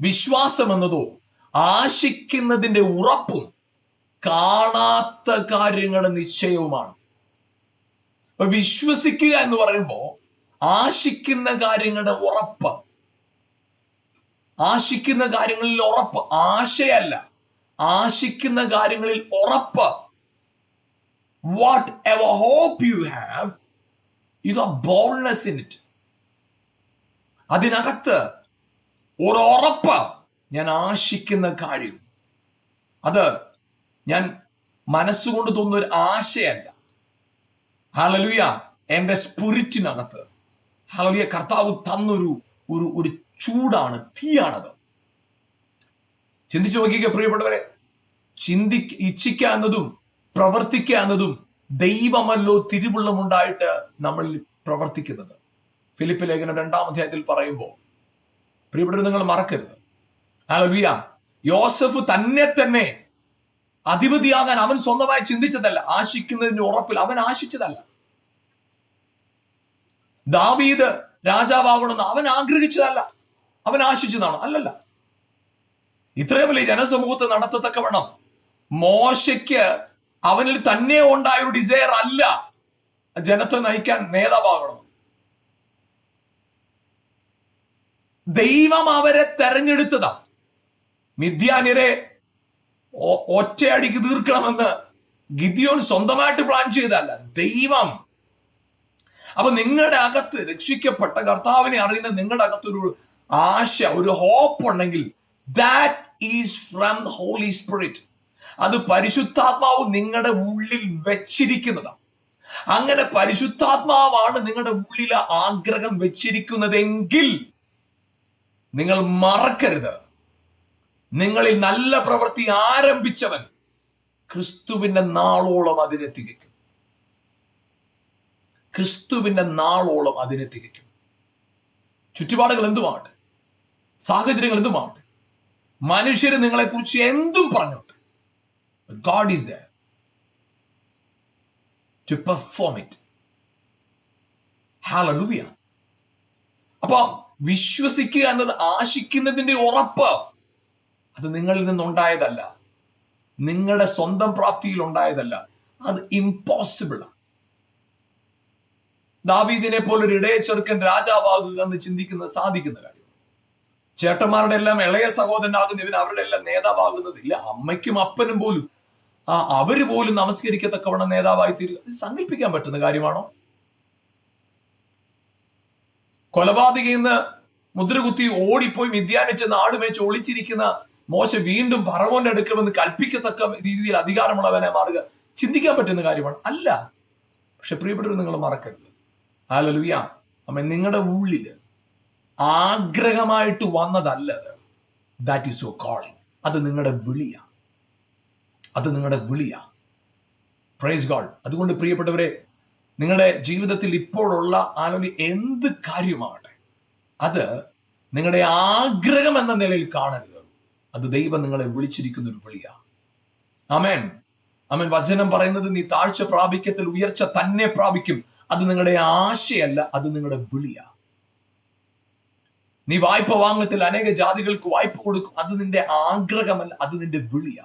വിശ്വാസം എന്നതോ ആശിക്കുന്നതിന്റെ ഉറപ്പും കാണാത്ത കാര്യങ്ങളുടെ നിശ്ചയവുമാണ്. വിശ്വസിക്കുക എന്ന് പറയുമ്പോൾ ആശിക്കുന്ന കാര്യങ്ങളുടെ ഉറപ്പ് ആശിക്കുന്ന കാര്യങ്ങളിൽ ഉറപ്പ് ആശയല്ല. ആശിക്കുന്ന കാര്യങ്ങളിൽ ഉറപ്പ്. Whatever hope you have are boldness in it അതിനകത്ത് ഒരു ഉറപ്പ് ഞാൻ ആശിക്കുന്ന കാര്യം. അത് ഞാൻ മനസ്സുകൊണ്ട് തോന്നുന്ന ഒരു ആശയല്ല. ഹലലുയ എന്റെ സ്പിരിറ്റിനകത്ത് ഹലലുയ കർത്താവ് തന്നൊരു ഒരു ഒരു ചൂടാണ് തീയാണത്. ചിന്തിച്ചു നോക്കിക്കുക പ്രിയപ്പെട്ടവരെ. ചിന്തി പ്രവർത്തിക്കുക എന്നതും ദൈവമല്ലോ തിരുവുള്ളമുണ്ടായിട്ട് നമ്മൾ പ്രവർത്തിക്കുന്നത്. ഫിലിപ്പ് ലേഖനം രണ്ടാം അധ്യായത്തിൽ പറയുമ്പോൾ പ്രിയപ്പെട്ടവർ നിങ്ങൾ മറക്കരുത്. ഹാലലുയ യോസഫ് തന്നെ തന്നെ അധിപതിയാകാൻ അവൻ സ്വന്തമായി ചിന്തിച്ചതല്ല. ആശിക്കുന്നതിന്റെ ഉറപ്പിൽ അവൻ ആശിച്ചതല്ല. ദാവീദ് രാജാവാകണമെന്ന് അവൻ ആഗ്രഹിച്ചതല്ല. അവൻ ആശിച്ചതാണ് അല്ലല്ല. ഇത്രയും വലിയ ജനസമൂഹത്തെ നടത്തത്തക്കവണ്ണം മോശയ്ക്ക് അവനിൽ തന്നെ ഉണ്ടായ ഒരു ഡിസയർ അല്ല ജനത്തെ നയിക്കാൻ നേതാവാകണം. ദൈവം അവരെ തെരഞ്ഞെടുത്തതാ. മിഥ്യാനിരെ ഒറ്റയടിക്ക് തീർക്കണമെന്ന് ഗിദിയോൻ സ്വന്തമായിട്ട് പ്ലാൻ ചെയ്തതല്ല. ദൈവം. അപ്പൊ നിങ്ങളുടെ അകത്ത് രക്ഷിക്കപ്പെട്ട കർത്താവിനെ അറിയുന്ന നിങ്ങളുടെ അകത്തൊരു ആശ ഒരു ഹോപ്പ് ഉണ്ടെങ്കിൽ that is from holy spirit അത് പരിശുദ്ധാത്മാവ് നിങ്ങളുടെ ഉള്ളിൽ വെച്ചിരിക്കുന്നതാണ് അങ്ങനെ പരിശുദ്ധാത്മാവാണ് നിങ്ങളുടെ ഉള്ളിൽ ആഗ്രഹം വെച്ചിരിക്കുന്നതെങ്കിൽ നിങ്ങൾ മറക്കരുത്. നിങ്ങളിൽ നല്ല പ്രവൃത്തി ആരംഭിച്ചവൻ ക്രിസ്തുവിന്റെ നാളോളം അതിനെ തികയ്ക്കും. ക്രിസ്തുവിന്റെ നാളോളം അതിനെ തികയ്ക്കും. ചുറ്റുപാടുകൾ എന്തുമാവട്ടെ സാഹചര്യങ്ങൾ എന്തുമാവട്ടെ മനുഷ്യർ നിങ്ങളെ കുറിച്ച് എന്തും പറഞ്ഞോട്ടെ. God is the to perform it hallelujah അപ്പൊ വിശ്വസിക്കുക എന്നത് ആശിക്കുന്നതിന്റെ ഉറപ്പ് അത് നിങ്ങളിൽ നിന്നുണ്ടായതല്ല. നിങ്ങളുടെ സ്വന്തം പ്രാപ്തിയിൽ ഉണ്ടായതല്ല. അത് ഇമ്പോസിബിൾ ദാവീദിനെ പോലൊരു ഇടയ ചെറുക്കൻ രാജാവാകുക എന്ന് ചിന്തിക്കുന്നത് സാധിക്കുന്ന കാര്യം. ചേട്ടന്മാരുടെ എല്ലാം ഇളയ സഹോദരനാകുന്ന ഇവൻ അവരുടെ എല്ലാം നേതാവാകുന്നത് ഇല്ല അമ്മയ്ക്കും അപ്പനും പോലും ആ അവർ പോലും നമസ്കരിക്കത്തക്കവണ്ണം നേതാവായി തീരുക സങ്കല്പിക്കാൻ പറ്റുന്ന കാര്യമാണോ? കൊലപാതകയെന്ന് മുദ്രകുത്തി ഓടിപ്പോയി വിദ്യാനിച്ച് നാടുമേച്ച് ഒളിച്ചിരിക്കുന്ന മോശ വീണ്ടും പറവോന്റെ അടുക്കണമെന്ന് കൽപ്പിക്കത്തക്ക രീതിയിൽ അധികാരമുള്ളവനെ മാറുക ചിന്തിക്കാൻ പറ്റുന്ന കാര്യമാണ്. അല്ല. പക്ഷെ പ്രിയപ്പെട്ടവർ നിങ്ങൾ മറക്കരുത്. ആ ഹാലലുയ അമ്മ നിങ്ങളുടെ ഉള്ളിൽ ആഗ്രഹമായിട്ട് വന്നതല്ല ദാറ്റ് ഈസ് യുവർ കോളിംഗ് അത് നിങ്ങളുടെ വിളിയാ. അത് നിങ്ങളുടെ വിളിയാ. പ്രൈസ് ഗോഡ് അതുകൊണ്ട് പ്രിയപ്പെട്ടവരെ നിങ്ങളുടെ ജീവിതത്തിൽ ഇപ്പോഴുള്ള ആലോചന എന്ത് കാര്യമാകട്ടെ അത് നിങ്ങളുടെ ആഗ്രഹം എന്ന നിലയിൽ കാണരുത്. അത് ദൈവം നിങ്ങളെ വിളിച്ചിരിക്കുന്ന ഒരു വിളിയാ. അമേൻ അമേൻ വചനം പറയുന്നത് നീ താഴ്ച പ്രാപിക്കത്തിൽ ഉയർച്ച തന്നെ പ്രാപിക്കും. അത് നിങ്ങളുടെ ആശയല്ല അത് നിങ്ങളുടെ വിളിയാ. നീ വായ്പ വാങ്ങത്തിൽ അനേക ജാതികൾക്ക് വായ്പ കൊടുക്കും. അത് നിന്റെ ആഗ്രഹമല്ല അത് നിന്റെ വിളിയാ.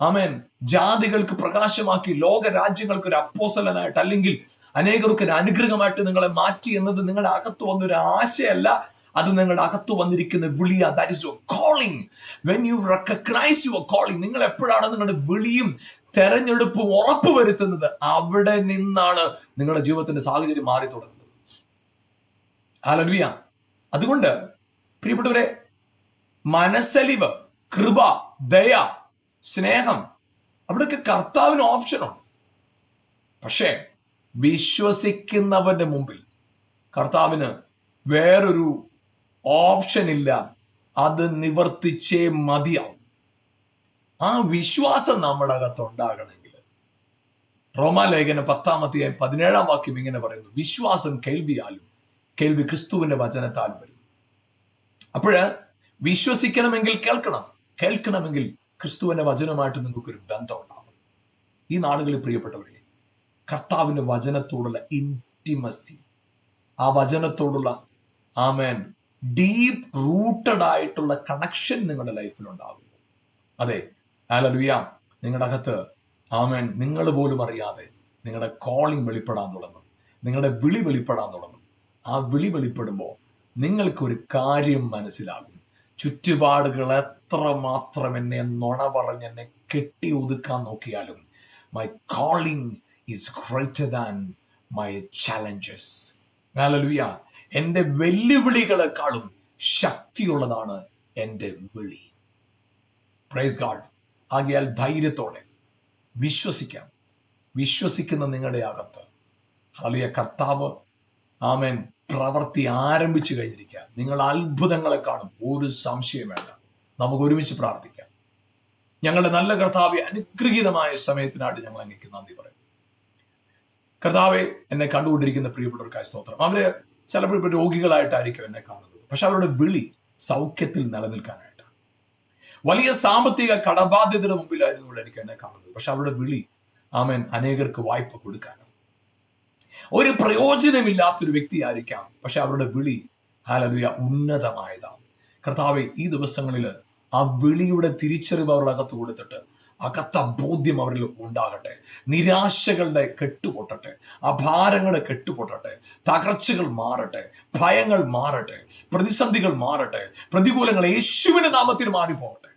ആമേൻ. ജാതികൾക്ക് പ്രകാശമാക്കി ലോക രാജ്യങ്ങൾക്ക് ഒരു അപ്പോസലനായിട്ട് അല്ലെങ്കിൽ അനേകർക്ക് ഒരു അനുഗ്രഹമായിട്ട് നിങ്ങളെ മാറ്റി എന്നത് നിങ്ങളുടെ അകത്ത് വന്നൊരു ആശയല്ല. അത് നിങ്ങളുടെ അകത്ത് വന്നിരിക്കുന്ന വിളിയ. That is your calling when you recognise your calling നിങ്ങൾ എപ്പോഴാണ് നിങ്ങളുടെ വിളിയും തെരഞ്ഞെടുപ്പും ഉറപ്പ് വരുത്തുന്നത് അവിടെ നിന്നാണ് നിങ്ങളുടെ ജീവിതത്തിന്റെ സാഹചര്യം മാറി തുടങ്ങുന്നത് ആലലുയ അതുകൊണ്ട് പ്രിയപ്പെട്ടവരെ മനസ്സലിവ് കൃപ ദയ സ്നേഹം അവിടെയൊക്കെ കർത്താവിന് ഓപ്ഷനുണ്ട് പക്ഷേ വിശ്വസിക്കുന്നവന്റെ മുമ്പിൽ കർത്താവിന് വേറൊരു ഓപ്ഷൻ ഇല്ല. അത് നിവർത്തിച്ചേ മതിയാവും. ആ വിശ്വാസം നമ്മുടെ അകത്ത് ഉണ്ടാകണമെങ്കിൽ റോമാലേഖന പത്താമത്തെ പതിനേഴാം വാക്യം ഇങ്ങനെ പറയുന്നു. വിശ്വാസം കേൾവിയാലും കേൾവി ക്രിസ്തുവിന്റെ വചനത്താൽ വരും. അപ്പോഴ് വിശ്വസിക്കണമെങ്കിൽ കേൾക്കണം. കേൾക്കണമെങ്കിൽ ക്രിസ്തുവിന്റെ വചനമായിട്ട് നിങ്ങൾക്ക് ഒരു ബന്ധം ഉണ്ടാവും ഈ നാളുകളിൽ പ്രിയപ്പെട്ടവരെ കർത്താവിന്റെ വചനത്തോടുള്ള ഇന്റിമസി ആ വചനത്തോടുള്ള ആമേൻ ഡീപ് റൂട്ടഡ് ആയിട്ടുള്ള കണക്ഷൻ നിങ്ങളുടെ ലൈഫിൽ ഉണ്ടാകും. അതെ ആലലുയ നിങ്ങളുടെ അകത്ത് ആമേൻ നിങ്ങൾ പോലും അറിയാതെ നിങ്ങളുടെ കോളിംഗ് വെളിപ്പെടാൻ തുടങ്ങും. നിങ്ങളുടെ വിളി വെളിപ്പെടാൻ തുടങ്ങും. ആ വിളി വെളിപ്പെടുമ്പോൾ നിങ്ങൾക്കൊരു കാര്യം മനസ്സിലാകും. ചുറ്റുപാടുകൾ എത്ര മാത്രം എന്നെ നുണ പറഞ്ഞ് എന്നെ കെട്ടി ഒതുക്കാൻ നോക്കിയാലും my calling is greater than my challenges hallelujah എന്റെ വെല്ലുവിളികളെക്കാളും ശക്തിയുള്ളതാണ് എന്റെ വിളി. പ്രൈസ് ഗാഡ് ആകിയാൽ ധൈര്യത്തോടെ വിശ്വസിക്കാം. വിശ്വസിക്കുന്ന നിങ്ങളുടെ അകത്ത്. ഹാലിയ കർത്താവ്. ആമേൻ പ്രവർത്തി ആരംഭിച്ചു കഴിഞ്ഞിരിക്കുക. നിങ്ങൾ അത്ഭുതങ്ങളെ കാണും. ഒരു സംശയം വേണ്ട. നമുക്ക് ഒരുമിച്ച് പ്രാർത്ഥിക്കാം. ഞങ്ങളുടെ നല്ല കർത്താവെ അനുഗ്രഹീതമായ സമയത്തിനായിട്ട് ഞങ്ങൾ അങ്ങേക്ക് നന്ദി പറയും. കർത്താവെ എന്നെ കണ്ടുകൊണ്ടിരിക്കുന്ന പ്രിയപ്പെട്ടവർക്കായ സ്തോത്രം. അവർ ചിലപ്പോൾ ഇപ്പോൾ രോഗികളായിട്ടായിരിക്കും എന്നെ കാണുന്നത്. പക്ഷെ അവരുടെ വിളി സൗഖ്യത്തിൽ നിലനിൽക്കാനായിട്ട് വലിയ സാമ്പത്തിക കടബാധ്യതയുടെ മുമ്പിലായിരുന്നു എനിക്ക് എന്നെ കാണുന്നത്. പക്ഷെ അവരുടെ വിളി ആമേൻ അനേകർക്ക് വായ്പ കൊടുക്കാനാണ്. ഒരു പ്രയോജനമില്ലാത്തൊരു വ്യക്തി ആയിരിക്കാം. പക്ഷെ അവരുടെ വിളി ഹാലലുയ ഉന്നതമായതാണ്. കർത്താവെ ഈ ദിവസങ്ങളിൽ ആ വിളിയുടെ തിരിച്ചറിവ് അവരുടെ അകത്ത് കൊടുത്തിട്ട് അകത്ത ബോധ്യം അവരിൽ ഉണ്ടാകട്ടെ. നിരാശകളുടെ കെട്ടുപൊട്ടട്ടെ. അഭാരങ്ങളുടെ കെട്ടുപൊട്ടട്ടെ. തകർച്ചകൾ മാറട്ടെ. ഭയങ്ങൾ മാറട്ടെ. പ്രതിസന്ധികൾ മാറട്ടെ. പ്രതികൂലങ്ങൾ യേശുവിന്റെ നാമത്തിൽ മാറിപ്പോകട്ടെ.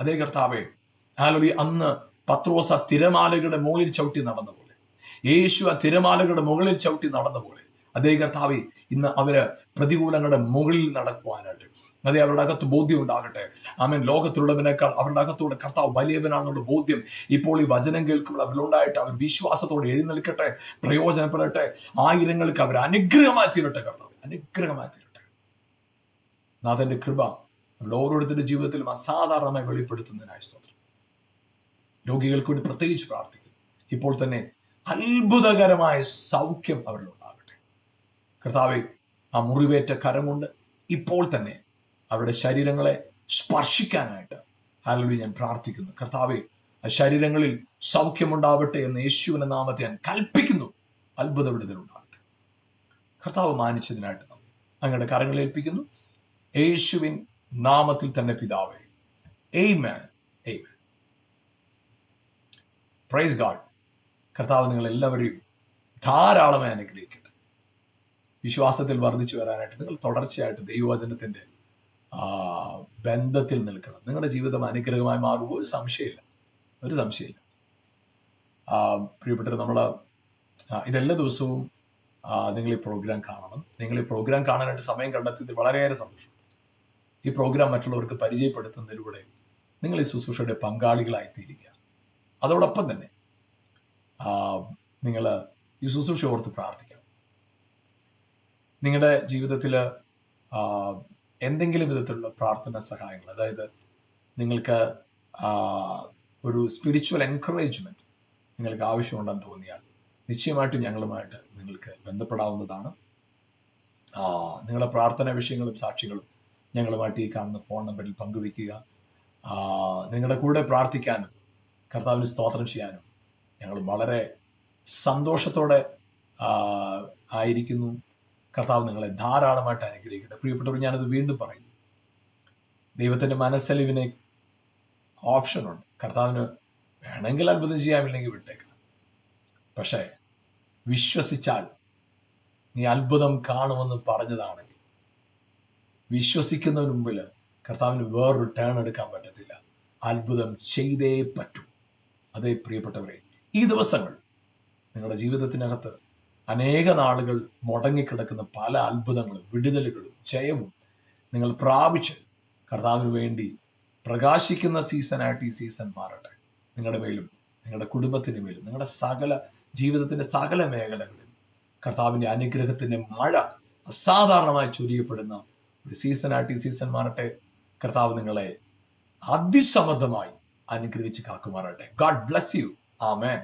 അതേ കർത്താവേ ഹാലോലി അന്ന് പത്രോസ തിരമാലകളുടെ മുകളിൽ ചവിട്ടി നടന്ന. യേശു ആ തിരമാലകളുടെ മുകളിൽ ചവിട്ടി നടന്ന പോലെ. അതേ കർത്താവ് ഇന്ന് അവർ പ്രതികൂലങ്ങളുടെ മുകളിൽ നടക്കുവാനായിട്ട്. അതെ അവരുടെ അകത്ത് ബോധ്യം ഉണ്ടാകട്ടെ. ആമൻ. ലോകത്തുള്ളവനേക്കാൾ അവരുടെ അകത്തൂടെ കർത്താവ് വലിയവനാണെന്നുള്ള ബോധ്യം ഇപ്പോൾ ഈ വചനം കേൾക്കുമ്പോൾ അവരിലുണ്ടായിട്ട് അവർ വിശ്വാസത്തോടെ എഴുന്നേൽക്കട്ടെ പ്രയോജനപ്പെടട്ടെ. ആയിരങ്ങൾക്ക് അവർ അനുഗ്രഹമായി തീരട്ടെ കർത്താവ്. അനുഗ്രഹമായി തീരട്ടെ. നാഥന്റെ കൃപ നമ്മുടെ ഓരോരുത്തരുടെ ജീവിതത്തിലും അസാധാരണമായി വെളിപ്പെടുത്തുന്നതിനായി സ്തോത്രം. രോഗികൾക്ക് വേണ്ടി പ്രത്യേകിച്ച് പ്രാർത്ഥിക്കുന്നു. ഇപ്പോൾ തന്നെ അത്ഭുതകരമായ സൗഖ്യം അവരിൽ ഉണ്ടാകട്ടെ കർത്താവ് ആ മുറിവേറ്റ കരം കൊണ്ട് ഇപ്പോൾ തന്നെ അവരുടെ ശരീരങ്ങളെ സ്പർശിക്കാനായിട്ട് ഹാലലു ഞാൻ പ്രാർത്ഥിക്കുന്നു. കർത്താവെ ആ ശരീരങ്ങളിൽ സൗഖ്യമുണ്ടാവട്ടെ എന്ന് യേശുവിന്റെ നാമത്തെ ഞാൻ കൽപ്പിക്കുന്നു. അത്ഭുത ഉണ്ടാകട്ടെ കർത്താവ് മാനിച്ചതിനായിട്ട് നന്ദി. അങ്ങയുടെ കരങ്ങളിൽ ഏൽപ്പിക്കുന്നു. യേശുവിൻ നാമത്തിൽ തന്നെ പിതാവേ. എയ്മാൻ എയ്മാൻ പ്രൈസ് ഗാഡ് കർത്താവ് നിങ്ങൾ എല്ലാവരെയും ധാരാളമായി അനുഗ്രഹിക്കട്ടെ. വിശ്വാസത്തിൽ വർദ്ധിച്ചു വരാനായിട്ട് നിങ്ങൾ തുടർച്ചയായിട്ട് ദൈവവചനത്തിന്റെ ആ, ബന്ധത്തിൽ നിൽക്കണം. നിങ്ങളുടെ ജീവിതം അനുഗ്രഹമായി മാറുമ്പോൾ ഒരു സംശയമില്ല. ഒരു സംശയമില്ല. ആ, പ്രിയപ്പെട്ടവർ നമ്മൾ ഇതെല്ലാ ദിവസവും നിങ്ങൾ ഈ പ്രോഗ്രാം കാണണം. നിങ്ങൾ ഈ പ്രോഗ്രാം കാണാനായിട്ട് സമയം കണ്ടെത്തിയതിൽ വളരെയേറെ സന്തോഷം. ഈ പ്രോഗ്രാം മറ്റുള്ളവർക്ക് പരിചയപ്പെടുത്തുന്നതിലൂടെ നിങ്ങൾ ഈ ശുശ്രൂഷയുടെ പങ്കാളികളായി തീരുക അതോടൊപ്പം തന്നെ നിങ്ങൾ ഈ ശുശ്രൂഷ ഓർത്ത് പ്രാർത്ഥിക്കണം. നിങ്ങളുടെ ജീവിതത്തിൽ എന്തെങ്കിലും വിധത്തിലുള്ള പ്രാർത്ഥന സഹായങ്ങൾ അതായത് നിങ്ങൾക്ക് ഒരു സ്പിരിച്വൽ എൻകറേജ്മെന്റ് നിങ്ങൾക്ക് ആവശ്യമുണ്ടെന്ന് തോന്നിയാൽ നിശ്ചയമായിട്ടും ഞങ്ങളുമായിട്ട് നിങ്ങൾക്ക് ബന്ധപ്പെടാവുന്നതാണ്. നിങ്ങളുടെ പ്രാർത്ഥനാ വിഷയങ്ങളും സാക്ഷികളും ഞങ്ങളുമായിട്ട് ഈ കാണുന്ന ഫോൺ നമ്പറിൽ പങ്കുവയ്ക്കുക. നിങ്ങളുടെ കൂടെ പ്രാർത്ഥിക്കാനും കർത്താവിന് സ്തോത്രം ചെയ്യാനും ഞങ്ങൾ വളരെ സന്തോഷത്തോടെ ആയിരിക്കുന്നു. കർത്താവ് നിങ്ങളെ ധാരാളമായിട്ട് അനുഗ്രഹിക്കട്ടെ. പ്രിയപ്പെട്ടവർ ഞാനത് വീണ്ടും പറയുന്നു. ദൈവത്തിന്റെ മനസ്സലിവിന് ഓപ്ഷനുണ്ട് കർത്താവിന് വേണമെങ്കിൽ അത്ഭുതം ചെയ്യാമില്ലെങ്കിൽ വിട്ടേക്കണം. പക്ഷേ വിശ്വസിച്ചാൽ നീ അത്ഭുതം കാണുമെന്ന് പറഞ്ഞതാണെങ്കിൽ വിശ്വസിക്കുന്നതിന് മുമ്പിൽ കർത്താവിന് വേറൊരു ടേൺ എടുക്കാൻ പറ്റത്തില്ല. അത്ഭുതം ചെയ്തേ പറ്റൂ. അതേ പ്രിയപ്പെട്ടവരെ ഈ ദിവസങ്ങൾ നിങ്ങളുടെ ജീവിതത്തിനകത്ത് അനേക നാളുകൾ മുടങ്ങിക്കിടക്കുന്ന പല അത്ഭുതങ്ങളും വിടുതലുകളും ജയവും നിങ്ങൾ പ്രാപിച്ച് കർത്താവിന് വേണ്ടി പ്രകാശിക്കുന്ന സീസണായിട്ട് ഈ സീസൺ മാറട്ടെ. നിങ്ങളുടെ മേലും നിങ്ങളുടെ കുടുംബത്തിന് മേലും നിങ്ങളുടെ സകല ജീവിതത്തിന്റെ സകല മേഖലകളിൽ കർത്താവിന്റെ അനുഗ്രഹത്തിന്റെ മഴ അസാധാരണമായി ചൊരിയപ്പെടുന്ന ഒരു സീസണായിട്ട് ഈ സീസൺ മാറട്ടെ. കർത്താവ് നിങ്ങളെ അതിസമൃദ്ധമായി അനുഗ്രഹിച്ച് കാക്കുമാറട്ടെ. God bless you amen